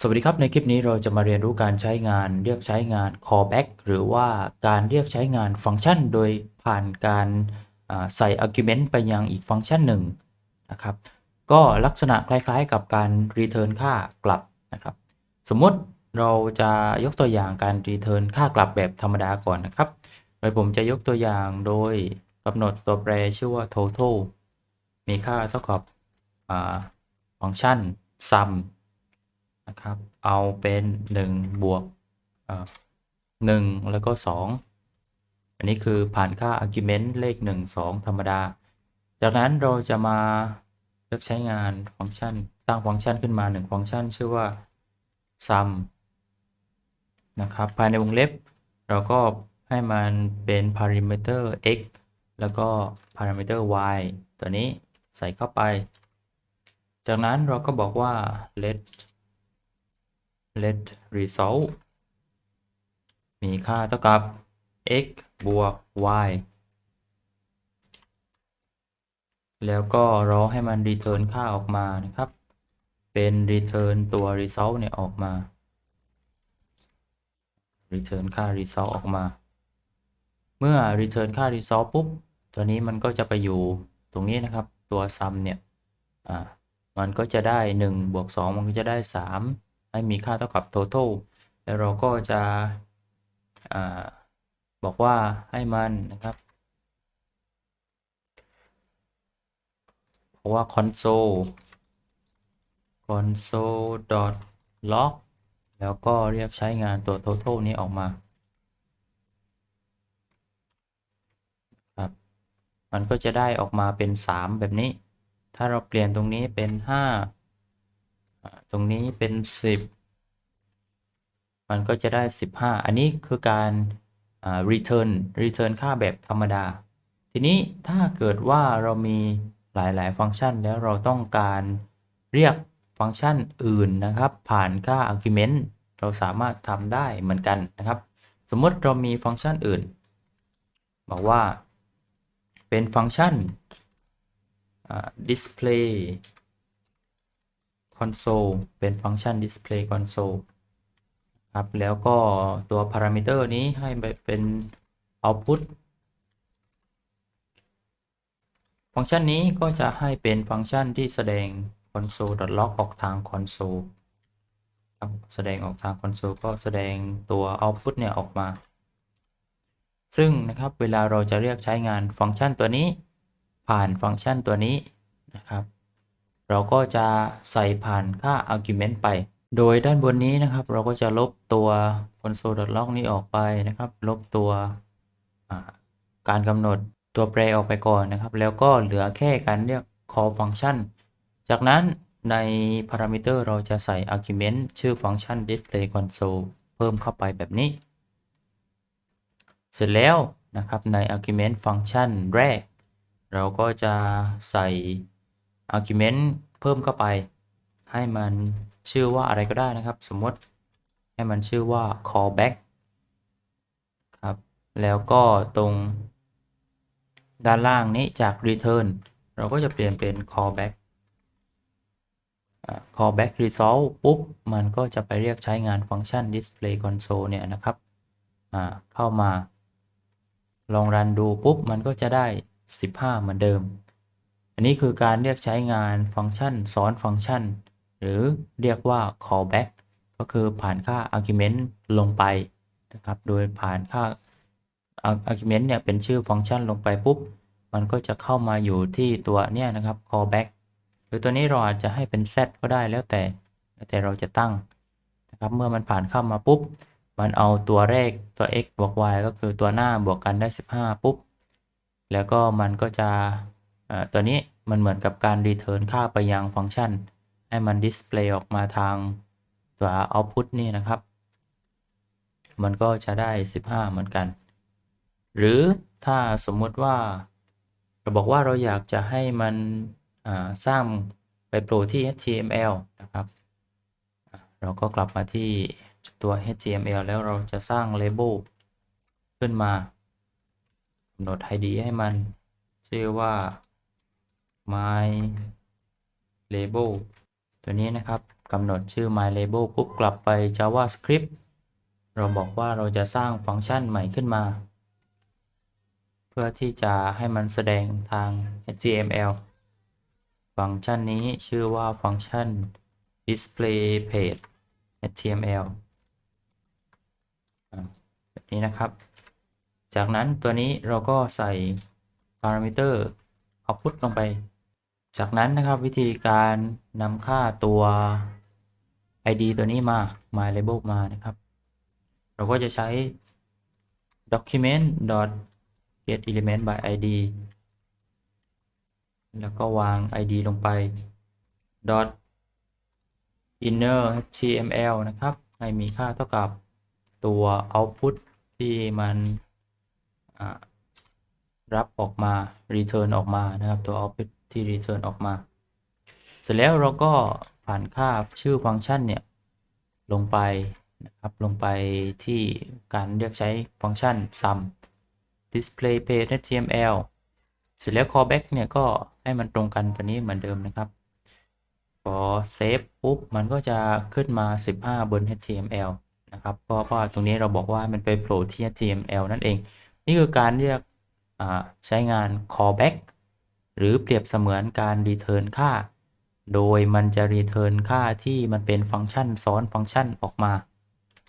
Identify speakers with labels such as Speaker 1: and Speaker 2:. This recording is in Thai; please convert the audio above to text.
Speaker 1: สวัสดีครับ ในคลิปนี้เราจะมาเรียนรู้การใช้งานเรียกใช้งาน callback หรือว่าการเรียกใช้งานฟังก์ชัน โดยผ่านการใส่ argument ไปยังอีกฟังก์ชันหนึ่งนะครับ ก็ลักษณะคล้ายๆกับการ return ค่ากลับนะครับ สมมติเราจะยกตัวอย่างการ return ค่ากลับแบบธรรมดาก่อนนะครับ โดยผมจะยกตัวอย่างโดยกำหนดตัวแปรชื่อว่า total มีค่าเท่ากับฟังก์ชัน sum นะครับ เอาเป็น1บวกเอ่อ1แล้วก็ 2 อันนี้คือผ่านค่า argument เลข 1 2 ธรรมดา จากนั้นเราจะมาเลือกใช้งานฟังก์ชัน สร้างฟังก์ชันขึ้นมา 1 ฟังก์ชัน ชื่อว่า sum นะครับ ภายในวงเล็บ เราก็ให้มันเป็น parameter x แล้วก็ parameter y ตัวนี้ใส่เข้าไป จากนั้นเราก็บอกว่า let let result มีค่าเท่ากับ x บวก y แล้วก็รอให้มัน return ค่าออกมานะครับ เป็น return ตัว result เนี่ยออกมา return ค่า result ออกมา เมื่อ return ค่า result ปุ๊บ ตัวนี้มันก็จะไปอยู่ตรงนี้นะครับ ตัว sum เนี่ย อ่า มันก็จะได้ 1 บวก 2 มันก็จะได้ 3 ให้มีค่าเท่ากับ total แล้วเราก็จะอบอกว่าให้มันนะครับเพราะว่า console console dot log แล้วก็เรียกใช้งานตัว total นี้ออกมาครับมันก็จะได้ออกมาเป็น 3 แบบนี้ ถ้าเราเปลี่ยนตรงนี้เป็น 5 ตรงนี้เป็น 10 มันก็จะได้ 15 อันนี้คือการ return return ค่าแบบธรรมดา ทีนี้ถ้าเกิดว่าเรามีหลาย ๆ ฟังก์ชันแล้วเราต้องการเรียกฟังก์ชันอื่นนะครับ ผ่านค่า argument เราสามารถทำได้เหมือนกันนะครับ สมมติเรามีฟังก์ชันอื่น บอกว่าเป็นฟังก์ชัน display console เป็นฟังก์ชัน display console ครับ แล้วก็ตัว parameter นี้ให้เป็น output ฟังก์ชันนี้ก็จะให้เป็นฟังก์ชันที่แสดง console.log ออกทาง console ครับแสดงออกทาง console ก็แสดงตัว output เนี่ยออกมา ซึ่งนะครับเวลาเราจะเรียกใช้งานฟังก์ชันตัวนี้ ผ่านฟังก์ชันตัวนี้นะครับ เราก็จะใส่ผ่านค่า argument ไป โดยด้านบนนี้นะครับ เราก็จะลบตัว console.log นี้ออกไปนะครับ ลบตัวการกำหนดตัวแปรออกไปก่อนนะครับ แล้วก็เหลือแค่การเรียก call function จากนั้นใน parameter เราจะใส่ argument ชื่อฟังก์ชัน display console เพิ่มเข้าไปแบบนี้ เสร็จแล้วนะครับใน argument ฟังก์ชันแรก เราก็จะใส่ argument เพิ่มเข้าไป ให้มันชื่อว่าอะไรก็ได้นะครับ สมมติให้มันชื่อว่า callback ครับ แล้วก็ตรงด้านล่างนี้จาก return เราก็จะเปลี่ยนเป็น callback callback result ปุ๊บ มันก็จะไปเรียกใช้งานฟังก์ชัน display console เนี่ยนะครับเข้ามา ลองรันดูปุ๊บ มันก็จะได้ 15 เหมือนเดิม อันนี้คือการเรียกใช้งานฟังก์ชันซ้อนฟังก์ชัน หรือเรียกว่า callback ก็คือผ่านค่า argument ลงไปนะครับ โดยผ่านค่า argument เนี่ยเป็นชื่อฟังก์ชันลงไปปุ๊บ มันก็จะเข้ามาอยู่ที่ตัวเนี่ยนะครับ callback หรือตัวนี้เราอาจจะให้เป็น set ก็ได้แล้วแต่แล้วแต่เราจะตั้งนะครับ เมื่อมันผ่านเข้ามาปุ๊บ มันเอาตัวเลขตัว x บวก y ก็คือตัวหน้าบวกกันได้ 15 ปุ๊บ แล้วก็มันก็จะ ตัวนี้มันเหมือนกับการ return ค่าไปยังฟังก์ชัน ให้มัน display ออกมาทางตัว output นี่นะครับ มันก็จะได้ 15 เหมือนกัน หรือถ้าสมมุติว่าเราบอกว่าเราอยากจะให้มันสร้างไปโผล่ที่ HTML นะครับ เราก็กลับมาที่ตัว HTML แล้วเราจะสร้าง label ขึ้นมากำหนด ID ให้มันชื่อว่า my label ตัวนี้นะครับกำหนดชื่อ my label ปุ๊บกลับไป JavaScript เราบอกว่าเราจะสร้างฟังก์ชันใหม่ขึ้นมา เพื่อที่จะให้มันแสดงทาง HTML ฟังก์ชันนี้ชื่อว่าฟังก์ชัน display page HTML แบบนี้นะครับ จากนั้นตัวนี้เราก็ใส่ parameter output ลงไป จากนั้นนะครับวิธีการนำค่าตัว id ตัวนี้มา my label มานะครับ เราก็จะใช้ document get element by id แล้วก็วาง id ลงไป dot inner html นะครับ ให้มีค่าเท่ากับตัว output ที่มันรับออกมา return ออกมานะครับ ตัว output ที่ return ออกมา เสร็จแล้วเราก็ผ่านค่าชื่อฟังก์ชันเนี่ย ลงไปนะครับลงไปที่การเรียกใช้ฟังก์ชัน sum display page html เสร็จแล้ว callback เนี่ยก็ให้มันตรงกันตัวนี้เหมือนเดิมนะครับพอเซฟปุ๊บมันก็จะขึ้นมา 15 บน html นะครับเพราะว่าตรงนี้เราบอกว่ามันไปโผล่ที่ html นั่นเอง นี่คือการเรียกใช้งาน callback หรือเปรียบเสมือนการรีเทิร์นค่า โดยมันจะรีเทิร์นค่าที่มันเป็นฟังก์ชันซ้อนฟังก์ชันออกมา